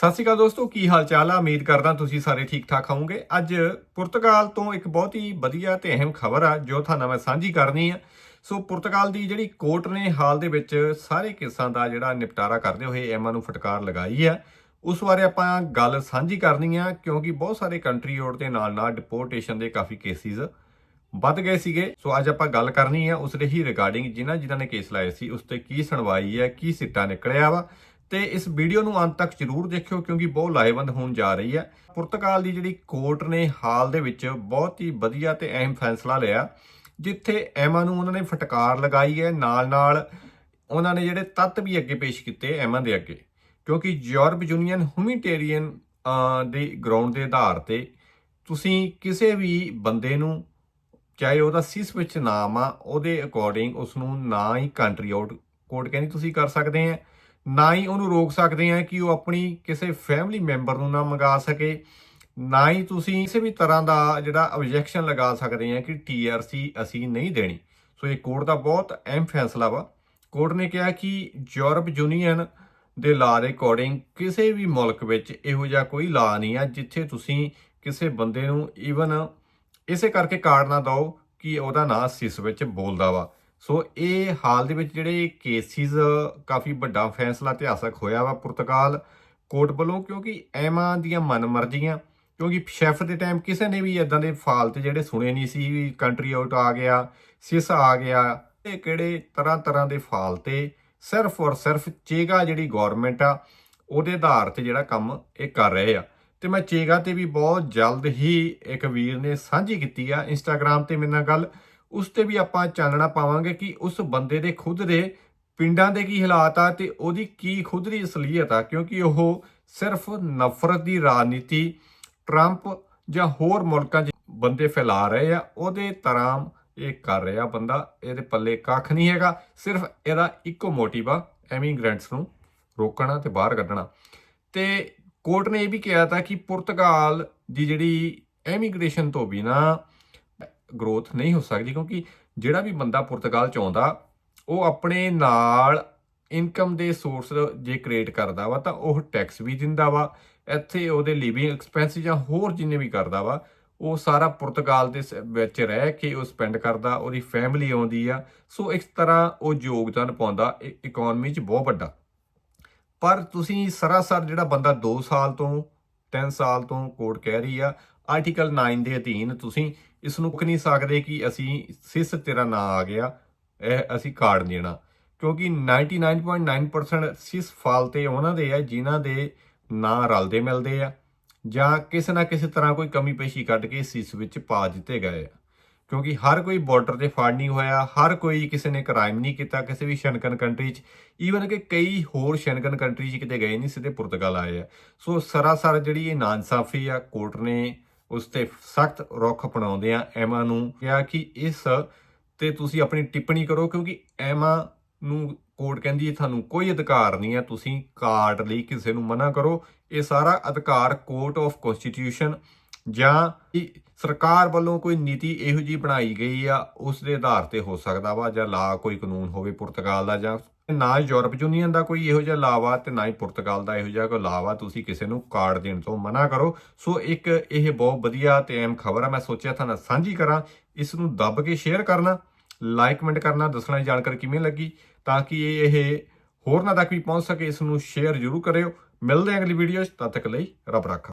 ਸਤਿ ਸ਼੍ਰੀ ਅਕਾਲ ਦੋਸਤੋ, ਕੀ ਹਾਲ ਚਾਲ ਆ? ਉਮੀਦ ਕਰਦਾ ਤੁਸੀਂ ਸਾਰੇ ਠੀਕ ਠਾਕ ਹੋਵੋਗੇ। ਅੱਜ ਪੁਰਤਗਾਲ ਤੋਂ ਇੱਕ ਬਹੁਤ ਹੀ ਵਧੀਆ ਤੇ ਅਹਿਮ ਖਬਰ ਆ, ਜੋ ਤੁਹਾਨੂੰ ਮੈਂ ਸਾਂਝੀ ਕਰਨੀ ਆ। ਸੋ ਪੁਰਤਗਾਲ ਦੀ ਜਿਹੜੀ ਕੋਰਟ ਨੇ ਹਾਲ ਦੇ ਵਿੱਚ ਸਾਰੇ ਕੇਸਾਂ ਦਾ ਜਿਹੜਾ ਨਿਪਟਾਰਾ ਕਰਦੇ ਹੋਏ ਐਮਾ ਨੂੰ ਫਟਕਾਰ ਲਗਾਈ ਆ। ਉਸ ਬਾਰੇ ਆਪਾਂ ਗੱਲ ਸਾਂਝੀ ਕਰਨੀ ਆ, ਕਿਉਂਕਿ ਬਹੁਤ ਸਾਰੇ ਕੰਟਰੀ ਓਡ ਦੇ ਨਾਲ ਨਾਲ ਡਿਪੋਰਟੇਸ਼ਨ ਦੇ ਕਾਫੀ ਕੇਸਿਸ ਵੱਧ ਗਏ ਸੀਗੇ। ਸੋ ਅੱਜ ਆਪਾਂ ਗੱਲ ਕਰਨੀ ਆ ਉਸ ਦੇ ਹੀ ਰਿਗਾਰਡਿੰਗ ਜਿਨ੍ਹਾਂ ਜਿਨ੍ਹਾਂ ਨੇ ਕੇਸ ਲਾਏ ਸੀ, ਉਸ ਤੇ ਕੀ ਸੁਣਵਾਈ ਹੈ, ਕੀ ਸਿੱਟਾ ਨਿਕਲਿਆ ਵਾ। ਤੇ ਇਸ ਵੀਡੀਓ ਨੂੰ ਅੰਤ ਤੱਕ ਜ਼ਰੂਰ ਦੇਖਿਓ ਕਿਉਂਕਿ ਬਹੁਤ ਲਾਹੇਵੰਦ ਹੋਣ ਜਾ ਰਹੀ ਹੈ। ਪੁਰਤਗਾਲ ਦੀ ਜਿਹੜੀ ਕੋਰਟ ਨੇ ਹਾਲ ਦੇ ਵਿੱਚ ਬਹੁਤ ਹੀ ਵਧੀਆ ਤੇ ਅਹਿਮ ਫੈਸਲਾ ਲਿਆ, ਜਿੱਥੇ ਐਮਾ ਨੂੰ ਉਹਨਾਂ ਨੇ ਫਟਕਾਰ ਲਗਾਈ ਹੈ। ਨਾਲ ਨਾਲ ਉਹਨਾਂ ਨੇ ਜਿਹੜੇ ਤੱਤ ਵੀ ਅੱਗੇ ਪੇਸ਼ ਕੀਤੇ ਐਮਾ ਦੇ ਅੱਗੇ, ਕਿਉਂਕਿ ਯੂਰਪ ਯੂਨੀਅਨ ਹਿਊਮੈਨਿਟੇਰੀਅਨ ਦੇ ਗਰਾਊਂਡ ਦੇ ਆਧਾਰ ਤੇ ਤੁਸੀਂ ਕਿਸੇ ਵੀ ਬੰਦੇ ਨੂੰ, ਚਾਹੇ ਉਹਦਾ ਸਿਸ ਵਿੱਚ ਨਾਮ ਆ, ਉਹਦੇ ਅਕੋਰਡਿੰਗ ਉਸ ਨੂੰ ਨਾ ਹੀ ਕੰਟਰੀ ਆਊਟ ਕੋਰਟ ਕਹਿੰਦੀ ਤੁਸੀਂ ਕਰ ਸਕਦੇ ਆ। ਨਾ ਹੀ ਉਹਨੂੰ ਰੋਕ ਸਕਦੇ ਆ ਕਿ ਉਹ ਆਪਣੀ ਕਿਸੇ ਫੈਮਿਲੀ ਮੈਂਬਰ ਨੂੰ ਨਾ ਮੰਗਾ ਸਕੇ, ਨਾ ਹੀ ਤੁਸੀਂ ਕਿਸੇ ਵੀ ਤਰ੍ਹਾਂ ਦਾ ਜਿਹੜਾ ਆਬਜੈਕਸ਼ਨ ਲਗਾ ਸਕਦੇ ਆ ਕਿ ਟੀਆਰਸੀ ਅਸੀਂ ਨਹੀਂ ਦੇਣੀ। ਸੋ ਇਹ ਕੋਰਟ ਦਾ ਬਹੁਤ ਅਹਿਮ ਫੈਸਲਾ ਵਾ। ਕੋਰਟ ਨੇ ਕਿਹਾ ਕਿ ਯੂਰਪ ਯੂਨੀਅਨ ਦੇ ਲਾਅ ਦੇ ਅਕੋਰਡਿੰਗ ਕਿਸੇ ਵੀ ਮੁਲਕ ਵਿੱਚ ਇਹੋ ਜਿਹਾ ਕੋਈ ਲਾਅ ਨਹੀਂ ਆ ਜਿੱਥੇ ਤੁਸੀਂ ਕਿਸੇ ਬੰਦੇ ਨੂੰ ਈਵਨ ਇਸੇ ਕਰਕੇ ਕਾਰਡ ਨਾ ਦਿਓ ਕਿ ਉਹਦਾ ਨਾਂ ਸਿਸ ਵਿੱਚ ਬੋਲਦਾ ਵਾ। ਸੋ ਇਹ ਹਾਲ ਦੇ ਵਿੱਚ ਜਿਹੜੇ ਕੇਸਿਸ ਕਾਫੀ ਵੱਡਾ ਫੈਸਲਾ ਇਤਿਹਾਸਕ ਹੋਇਆ ਵਾ ਪੁਰਤਗਾਲ ਕੋਰਟ ਵੱਲੋਂ, ਕਿਉਂਕਿ ਐਮਾ ਦੀਆਂ ਮਨਮਰਜ਼ੀਆਂ, ਕਿਉਂਕਿ ਸ਼ੈਫ ਦੇ ਟਾਈਮ ਕਿਸੇ ਨੇ ਵੀ ਇਦਾਂ ਦੇ ਫਾਲਤ ਜਿਹੜੇ ਸੁਣੇ ਨਹੀਂ ਸੀ ਵੀ ਕੰਟਰੀ ਆਊਟ ਆ ਗਿਆ ਸਿਸ ਆ ਗਿਆ, ਇਹ ਕਿਹੜੇ ਤਰ੍ਹਾਂ ਤਰ੍ਹਾਂ ਦੇ ਫਾਲਤੇ, ਸਿਰਫ ਔਰ ਸਿਰਫ ਚੇਗਾ ਜਿਹੜੀ ਗਵਰਨਮੈਂਟ ਆ, ਉਹਦੇ ਆਧਾਰ ਤੇ ਜਿਹੜਾ ਕੰਮ ਇਹ ਕਰ ਰਹੇ ਆ। ਤੇ ਮੈਂ ਚੇਗਾ ਤੇ ਵੀ ਬਹੁਤ ਜਲਦ ਹੀ ਇੱਕ ਵੀਰ ਨੇ ਸਾਂਝੀ ਕੀਤੀ ਆ ਇੰਸਟਾਗ੍ਰam ਤੇ ਮੇਰੇ ਨਾਲ ਗੱਲ। ਉਸ ਤੇ ਵੀ ਆਪਾਂ ਚਾਨਣਾ ਪਾਵਾਂਗੇ ਕਿ ਉਸ ਬੰਦੇ ਦੇ ਖੁਦ ਦੇ ਪਿੰਡਾਂ ਦੇ ਕੀ ਹਾਲਾਤ ਆ ਤੇ ਉਹਦੀ ਕੀ ਖੁਦ ਦੀ ਅਸਲੀਅਤ ਆ, ਕਿਉਂਕਿ ਉਹ ਸਿਰਫ ਨਫ਼ਰਤ ਦੀ ਰਾਜਨੀਤੀ, ਟਰੰਪ ਜਾਂ ਹੋਰ ਮੁਲਕਾਂ 'ਚ ਬੰਦੇ ਫੈਲਾ ਰਹੇ ਆ, ਉਹਦੇ ਤਰ੍ਹਾਂ ਇਹ ਕਰ ਰਿਹਾ ਬੰਦਾ, ਇਹਦੇ ਪੱਲੇ ਕੱਖ ਨਹੀਂ ਹੈਗਾ, ਸਿਰਫ ਇਹਦਾ ਇੱਕੋ ਮੋਟਿਵ ਆ ਐਮੀਗ੍ਰੈਂਟਸ ਨੂੰ ਰੋਕਣਾ ਤੇ ਬਾਹਰ ਕੱਢਣਾ। ਤੇ ਕੋਰਟ ਨੇ ਇਹ ਵੀ ਕਿਹਾ ਤਾਂ ਕਿ ਪੁਰਤਗਾਲ ਦੀ ਜਿਹੜੀ ਐਮੀਗ੍ਰੇਸ਼ਨ ਤੋਂ ਬਿਨਾ ਗਰੋਥ ਨਹੀਂ ਹੋ ਸਕਦੀ ਕਿਉਂਕਿ ਜਿਹੜਾ ਵੀ ਬੰਦਾ ਪੁਰਤਗਾਲ ਚ ਆਉਂਦਾ, ਉਹ ਆਪਣੇ ਨਾਲ ਇਨਕਮ ਦੇ ਸੋਰਸ ਜੇ ਕ੍ਰੀਏਟ ਕਰਦਾ ਵਾ, ਤਾਂ ਉਹ ਟੈਕਸ ਵੀ ਦਿੰਦਾ ਵਾ, ਇੱਥੇ ਉਹਦੇ ਲਿਵਿੰਗ ਐਕਸਪੈਂਸ ਜਾਂ ਹੋਰ ਜਿੰਨੇ ਵੀ ਕਰਦਾ ਵਾ, ਉਹ ਸਾਰਾ ਪੁਰਤਗਾਲ ਦੇ ਸ- ਵਿੱਚ ਰਹਿ ਕੇ ਉਹ ਸਪੈਂਡ ਕਰਦਾ, ਉਹਦੀ ਫੈਮਿਲੀ ਆਉਂਦੀ ਆ, ਸੋ ਇਸ ਤਰ੍ਹਾਂ ਉਹ ਯੋਗਦਾਨ ਪਾਉਂਦਾ ਇਕਨੋਮੀ 'ਚ ਬਹੁਤ ਵੱਡਾ। ਪਰ ਤੁਸੀਂ ਸਰਾਸਰ ਜਿਹੜਾ ਬੰਦਾ 2 ਸਾਲ ਤੋਂ 3 ਸਾਲ ਤੋਂ ਕੋਰਟ ਕਹਿ ਰਹੀ ਆ ਆਰਟੀਕਲ 9 ਦੇ ਅਧੀਨ ਤੁਸੀਂ ਇਸ ਨੂੰ ਰੋਕ ਨਹੀਂ ਸਕਦੇ ਕਿ ਅਸੀਂ ਸਿਸ ਤੇਰਾ ਨਾਂ ਆ ਗਿਆ, ਇਹ ਅਸੀਂ ਕਾਰਡ ਦੇਣਾ। ਕਿਉਂਕਿ 99.9% ਸਿਸ ਫਾਲਤੇ ਉਹਨਾਂ ਦੇ ਆ, ਜਿਨ੍ਹਾਂ ਦੇ ਨਾਂ ਰਲਦੇ ਮਿਲਦੇ ਆ, ਜਾਂ ਕਿਸੇ ਨਾ ਕਿਸੇ ਤਰ੍ਹਾਂ ਕੋਈ ਕਮੀ ਪੇਸ਼ੀ ਕੱਢ ਕੇ ਸਿਸ ਵਿੱਚ ਪਾ ਦਿੱਤੇ ਗਏ ਆ। ਕਿਉਂਕਿ ਹਰ ਕੋਈ ਬਾਰਡਰ ਤੇ ਫੜ ਨਹੀਂ ਹੋਇਆ, ਹਰ ਕੋਈ ਕਿਸੇ ਨੇ ਕ੍ਰਾਈਮ ਨਹੀਂ ਕੀਤਾ, ਕਿਸੇ ਵੀ ਸ਼ਨਕਨ ਕੰਟਰੀ 'ਚ ਈਵਨ ਕਿ ਕਈ ਹੋਰ ਸ਼ਨਕਨ ਕੰਟਰੀ 'ਚ ਕਿਤੇ ਗਏ ਨਹੀਂ, ਸਿੱਧੇ ਪੁਰਤਗਾਲ ਆਏ ਆ। ਸੋ ਸਰਾਸਰ ਜਿਹੜੀ ਇਹ ਨਾਇਨਸਾਫੀ ਆ ਕੋਰਟ ਨੇ ਉਸ ਤੇ ਸਖਤ ਰੁਖ ਅਪਣਾਉਂਦੇ ਆ, ਐਮਾ ਨੂੰ ਕਿਹਾ ਕਿ ਇਸ ਤੇ ਤੁਸੀਂ ਆਪਣੀ ਟਿੱਪਣੀ ਕਰੋ, ਕਿਉਂਕਿ ਐਮਾ ਨੂੰ ਕੋਰਟ ਕਹਿੰਦੀ ਹੈ, ਤੁਹਾਨੂੰ ਕੋਈ ਅਧਿਕਾਰ ਨਹੀਂ ਹੈ, ਤੁਸੀਂ ਕਾਰਡ ਲਈ ਕਿਸੇ ਨੂੰ ਮਨਾ ਕਰੋ। ਇਹ ਸਾਰਾ ਅਧਿਕਾਰ ਕੋਰਟ ਆਫ ਕਨਸਟੀਟਿਊਸ਼ਨ ਜਾਂ ਸਰਕਾਰ ਵੱਲੋਂ ਕੋਈ ਨੀਤੀ ਇਹੋ ਜੀ ਬਣਾਈ ਗਈ ਆ, ਉਸ ਦੇ ਆਧਾਰ ਤੇ ਹੋ ਸਕਦਾ ਵਾ, ਜਾਂ ਲਾ ਕੋਈ ਕਾਨੂੰਨ ਹੋਵੇ ਪੁਰਤਗਾਲ ਦਾ ਜਾਂ ਨਾ ਯੂਰਪ ਯੂਨੀਅਨ ਦਾ ਕੋਈ ਇਹੋ ਜਿਹਾ ਲਾਵਾ ਤੇ ਨਾ ਹੀ ਪੁਰਤਗਾਲ ਦਾ ਇਹੋ ਜਿਹਾ ਕੋਈ ਲਾਵਾ ਤੁਸੀਂ ਕਿਸੇ ਨੂੰ ਕਾਰਡ ਦੇਣ ਤੋਂ ਮਨਾ ਕਰੋ। ਸੋ ਇੱਕ ਇਹ ਬਹੁਤ ਵਧੀਆ ਤੇ ਅਹਿਮ ਖਬਰ ਆ। ਮੈਂ ਸੋਚਿਆ ਤੁਹਾਨੂੰ ਸਾਂਝੀ ਕਰਾਂ। ਇਸ ਨੂੰ ਦੱਬ ਕੇ ਸ਼ੇਅਰ ਕਰਨਾ ਲਾਈਕ ਕਮੈਂਟ ਕਰਨਾ, ਦੱਸਣਾ ਇਹ ਜਾਣਕਾਰੀ ਕਿਵੇਂ ਲੱਗੀ, ਤਾਂ ਕਿ ਇਹ ਹੋਰਨਾਂ ਤੱਕ ਵੀ ਪਹੁੰਚ ਸਕੇ। ਇਸ ਨੂੰ ਸ਼ੇਅਰ ਜ਼ਰੂਰ ਕਰਿਓ। ਮਿਲਦੇ ਹਾਂ ਅਗਲੀ ਵੀਡੀਓ 'ਚ। ਤਦ ਤੱਕ ਲਈ ਰੱਬ ਰੱਖਾ।